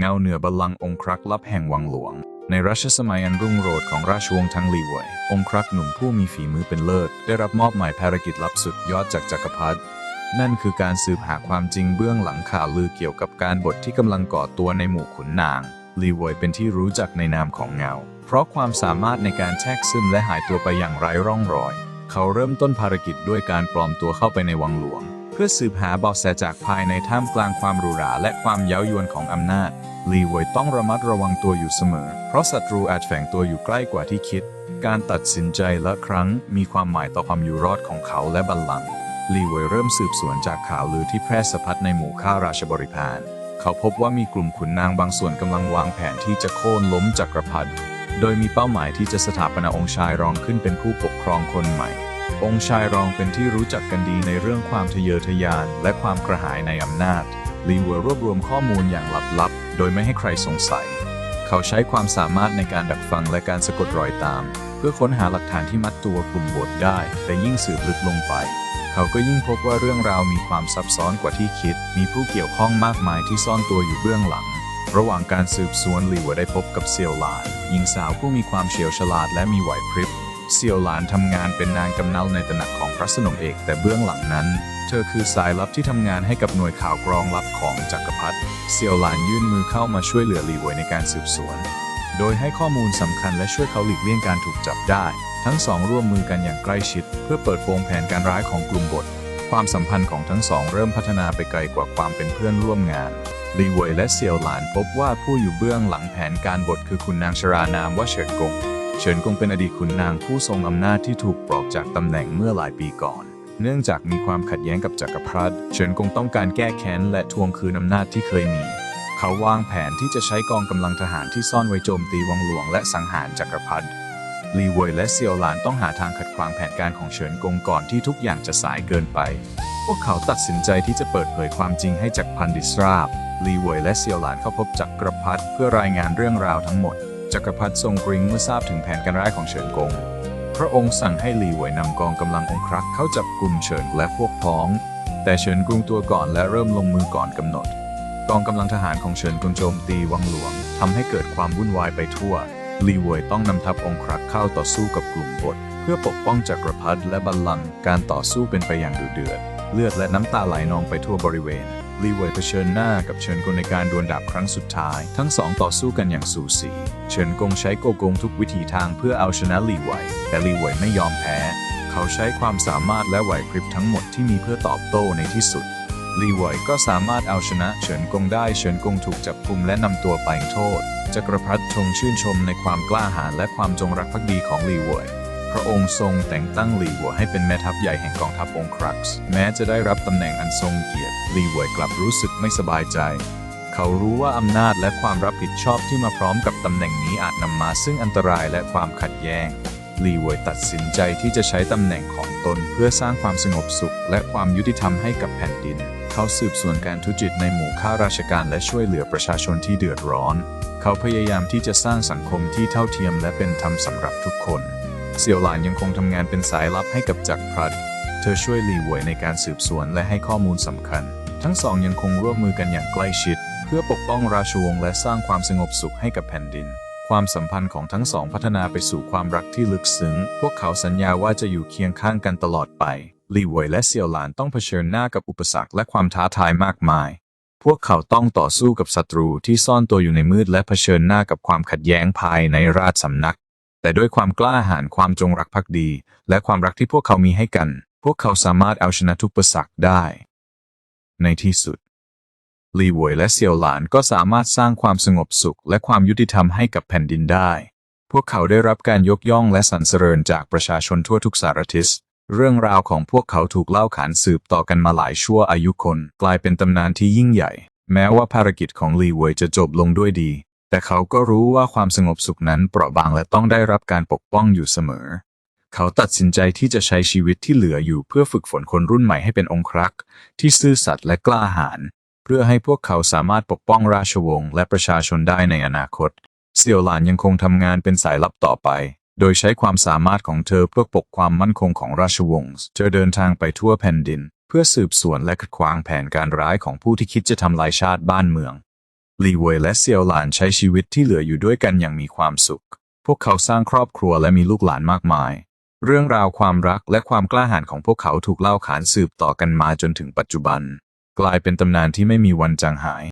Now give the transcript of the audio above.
เงาเหนือบัลลังก์องครักษ์ลับแห่งวังหลวง ในรัชสมัยอันรุ่งโรจน์ของราชวงศ์ทั้งลีเวยองครักษ์หนุ่มผู้มีฝีมือเป็นเลิศ ได้รับมอบหมายภารกิจลับสุดยอดจากจักรพรรดินั่นคือการสืบหาความจริงเบื้องหลังข่าวลือเกี่ยวกับการบทที่กำลังก่อตัวในหมู่ขุนนางลีเวยเป็นที่รู้จักในนามของเงา เพราะความสามารถในการแทรกซึมและหายตัวไปอย่างไร้ร่องรอย เขาเริ่มต้นภารกิจด้วยการปลอมตัวเข้าไปในวังหลวง พื่อสืบหาเบาะแสจากภายในท่ามกลางความหรูหราและความเย้ายวนของอำนาจ ลีเวยต้องระมัดระวังตัวอยู่เสมอ เพราะศัตรูอาจแฝงตัวอยู่ใกล้กว่าที่คิด การตัดสินใจละครั้งมีความหมายต่อความอยู่รอดของเขาและบัลลังก์ลีเวยเริ่มสืบสวนจากข่าวลือที่แพร่สะพัดในหมู่ข้าราชบริพาร เขาพบว่ามีกลุ่มขุนนางบางส่วนกำลังวางแผนที่จะโค่นล้มจักรพรรดิ โดยมีเป้าหมายที่จะสถาปนาองค์ชายรองขึ้นเป็นผู้ปกครองคนใหม่ องค์ชายรองเป็นที่รู้จักกันดีในเรื่องความทะเยอทะยาน และความกระหายในอำนาจ ลีเวยรวบรวมข้อมูลอย่างลับๆ โดยไม่ให้ใครสงสัย เขาใช้ความสามารถในการดักฟังและการสะกดรอยตาม เพื่อค้นหาหลักฐานที่มัดตัวกลุ่มบทได้ แต่ยิ่งสืบลึกลงไป เขาก็ยิ่งพบว่าเรื่องราวมีความซับซ้อนกว่าที่คิด มีผู้เกี่ยวข้องมากมายที่ซ่อนตัวอยู่เบื้องหลังระหว่างการสืบสวนลีเวอได้พบกับเซียวหลานหญิงสาวผู้มีความเฉียวฉลาดและมีไหวพริบ เซียวหลานทำงานเป็นนางกำนัลในตำหนักของพระสนมเอก แต่เบื้องหลังนั้น เธอคือสายลับที่ทำงานให้กับหน่วยข่าวกรองลับของจักรพรรดิเซียวหลานยื่นมือเข้ามาช่วยเหลือลีเวยในการสืบสวน โดยให้ข้อมูลสำคัญและช่วยเขาหลีกเลี่ยงการถูกจับได้ ทั้งสองร่วมมือกันอย่างใกล้ชิด เพื่อเปิดโปงแผนการร้ายของกลุ่มบท ความสัมพันธ์ของทั้งสองเริ่มพัฒนาไปไกลกว่าความเป็นเพื่อนร่วมงานลีเวยและเซียวหลานพบว่าผู้อยู่เบื้องหลังแผนการบทคือคุณนางชรานามว่าเฉินกง เฉินกงเป็นอดีตขุนนางผู้ทรงอำนาจที่ถูกปลอกจากตำแหน่งเมื่อหลายปีก่อน เนื่องจากมีความขัดแย้งกับจักรพรรดิเฉินกงต้องการแก้แค้นและทวงคืนอำนาจที่เคยมี เขาวางแผนที่จะใช้กองกำลังทหารที่ซ่อนไว้โจมตีวังหลวงและสังหารจักรพรรดิลีเวยและเซียวหลานต้องหาทางขัดขวางแผนการของเฉินกงก่อนที่ทุกอย่างจะสายเกินไป พวกเขาตัดสินใจที่จะเปิดเผยความจริงให้จักรพันดิสราบลีเวยและเซียวหลานเข้าพบจักรพรรดิเพื่อรายงานเรื่องราวทั้งหมด จักรพรรดิทรงกริ้งเมื่อทราบถึงแผนการร้ายของเฉินกง พระองค์สั่งให้หลีเวยนำกองกำลังองครักษ์เข้าจับกลุ่มเฉินและพวกพ้อง แต่เฉินกรุงตัวก่อนและเริ่มลงมือก่อนกำหนด กองกำลังทหารของเฉินกงโจมตีวังหลวงทำให้เกิดความวุ่นวายไปทั่วหลีเวยต้องนำทัพองครักษ์เข้าต่อสู้กับกลุ่มบทเพื่อปกป้องจักรพรรดิและบัลลังก์การต่อสู้เป็นไปอย่างดุเดือด เลือดและน้ำตาไหลนองไปทั่วบริเวณ ลีเวยเผชิญหน้ากับเฉินกงในการดวลดาบครั้งสุดท้าย ทั้งสองต่อสู้กันอย่างสูสีเฉินกงใช้โกโกงทุกวิถีทางเพื่อเอาชนะลีเวยแต่ลีเวยไม่ยอมแพ้ เขาใช้ความสามารถและไหวพริบทั้งหมดที่มีเพื่อตอบโต้ในที่สุด ลีเวยก็สามารถเอาชนะเฉินกงได้ เฉินกงถูกจับกุมและนำตัวไปโทษ จักรพรรดิทรงชื่นชมในความกล้าหาญและความจงรักภักดีของลีเวย ระองค์ทรงแต่งตั้งลีเวให้เป็นแม่ทัพใหญ่แห่งกองทัพองครักษ์แม้จะได้รับตำแหน่งอันทรงเกียรติลีเวยกลับรู้สึกไม่สบายใจ เขารู้ว่าอำนาจและความรับผิดชอบที่มาพร้อมกับตำแหน่งนี้อาจนำมาซึ่งอันตรายและความขัดแย้งลีเวยตัดสินใจที่จะใช้ตำแหน่งของตนเพื่อสร้างความสงบสุข และความยุติธรรมให้กับแผ่นดิน เขาสืบสวนการทุจริตในหมู่ข้าราชการและช่วยเหลือประชาชนที่เดือดร้อน เขาพยายามที่จะสร้างสังคมที่เท่าเทียมและเป็นธรรมสำหรับทุกคน เสี่ยวหลานยังคงทำงานเป็นสายลับให้กับจักรพรรดิ เธอช่วยลีเวยในการสืบสวนและให้ข้อมูลสำคัญ ทั้งสองยังคงร่วมมือกันอย่างใกล้ชิด เพื่อปกป้องราชวงศ์และสร้างความสงบสุขให้กับแผ่นดิน ความสัมพันธ์ของทั้งสองพัฒนาไปสู่ความรักที่ลึกซึ้ง พวกเขาสัญญาว่าจะอยู่เคียงข้างกันตลอดไปลีเวยและเซียวหลานต้องเผชิญหน้ากับอุปสรรคและความท้าทายมากมาย พวกเขาต้องต่อสู้กับศัตรูที่ซ่อนตัวอยู่ในมืดและเผชิญหน้ากับความขัดแย้งภายในราชสำนัก แต่ด้วยความกล้าหาญความจงรักภักดี และความรักที่พวกเขามีให้กัน พวกเขาสามารถเอาชนะทุกอุปสรรคได้ ในที่สุดลีเวยและเซียวหลานก็สามารถสร้างความสงบสุข และความยุติธรรมให้กับแผ่นดินได้ พวกเขาได้รับการยกย่องและสรรเสริญจากประชาชนทั่วทุกสารทิศ เรื่องราวของพวกเขาถูกเล่าขานสืบต่อกันมาหลายชั่วอายุคน กลายเป็นตำนานที่ยิ่งใหญ่ แม้ว่าภารกิจของลีเวยจะจบลงด้วยดี แต่เขาก็รู้ว่าความสงบสุขนั้นเปราะบางและต้องได้รับการปกป้องอยู่เสมอ เขาตัดสินใจที่จะใช้ชีวิตที่เหลืออยู่เพื่อฝึกฝนคนรุ่นใหม่ให้เป็นองครักษ์ที่ซื่อสัตย์และกล้าหาญเพื่อให้พวกเขาสามารถปกป้องราชวงศ์และประชาชนได้ในอนาคต เซียวหลานยังคงทำงานเป็นสายลับต่อไป โดยใช้ความสามารถของเธอเพื่อปกความมั่นคงของราชวงศ์เธอเดินทางไปทั่วแผ่นดิน เพื่อสืบสวนและขัดขวางแผนการร้ายของผู้ที่คิดจะทำลายชาติบ้านเมือง ลีเวยและเซียวหลานใช้ชีวิตที่เหลืออยู่ด้วยกันอย่างมีความสุข พวกเขาสร้างครอบครัวและมีลูกหลานมากมาย เรื่องราวความรักและความกล้าหาญของพวกเขาถูกเล่าขานสืบต่อกันมาจนถึงปัจจุบัน กลายเป็นตำนานที่ไม่มีวันจางหาย